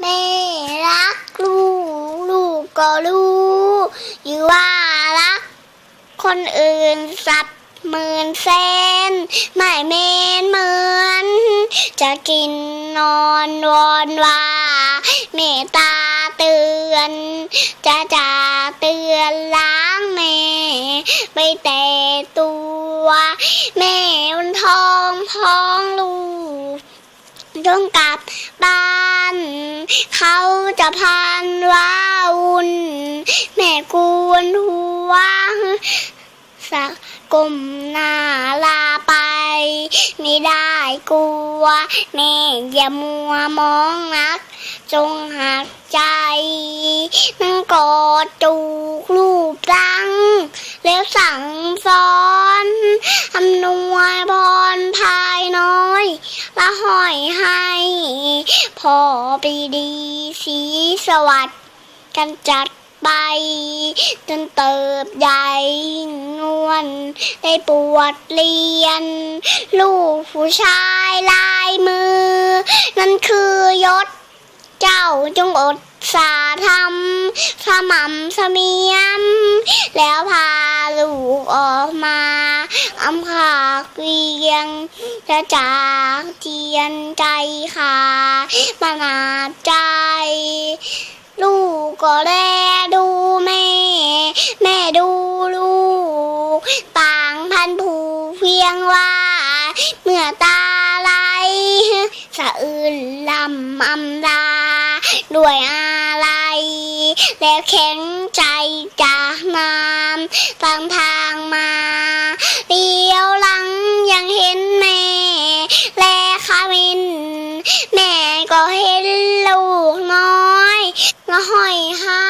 แม่รักลูก ลูกก็รู้อยู่ว่ารัก คนอื่นสับหมื่นแสนไม่เมนเหมือน จะกินนอนวอนว่าเมตตาเตือน จะจะเตือนล้างแม่ ไปแต่ตัวแม่บนท้องท้องลูก จ งกลับบ้าน เขาจะพันว้าวุ่น แม่กวนหัวสักกลมหน้าลาไป ไม่ได้กลัว แม่อย่ามัวมองนัก จงหักใจนั่งกอดจูกรูปรัง แล้วสั่งสอนอำนวยพรภายน้อย ละห้อยให้ พอไปดีสีสวัสดิ์กันจัดไปจนเติบใหญ่นวลได้ปวดเรียน ลูกผู้ชายลายมือ นั่นคือยศ เจ้าจงอดสาทำสม่ำเสมียม แล้วพาลูกออกมาอำขากเวียงจะจากเทียนใจขา บานาใจ ลูกก็แลดูแม่ แม่ดูลูก ต่างพันผูเพียงว่า เมื่อตาไหลสะอื่นลำอำลาด้วยอะไร แล้วแข็งใจจากน้ำฟังทางมา ก็เห็นลูกน้อยก็ห้อยหา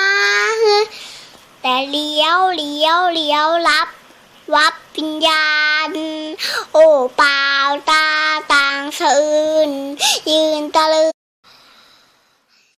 แต่เลี้ยวเลี้ยวเลี้ยวรับ วับวิญญาณ โอ้เปล่าตาต่างสะอื่น ยืนตะลึง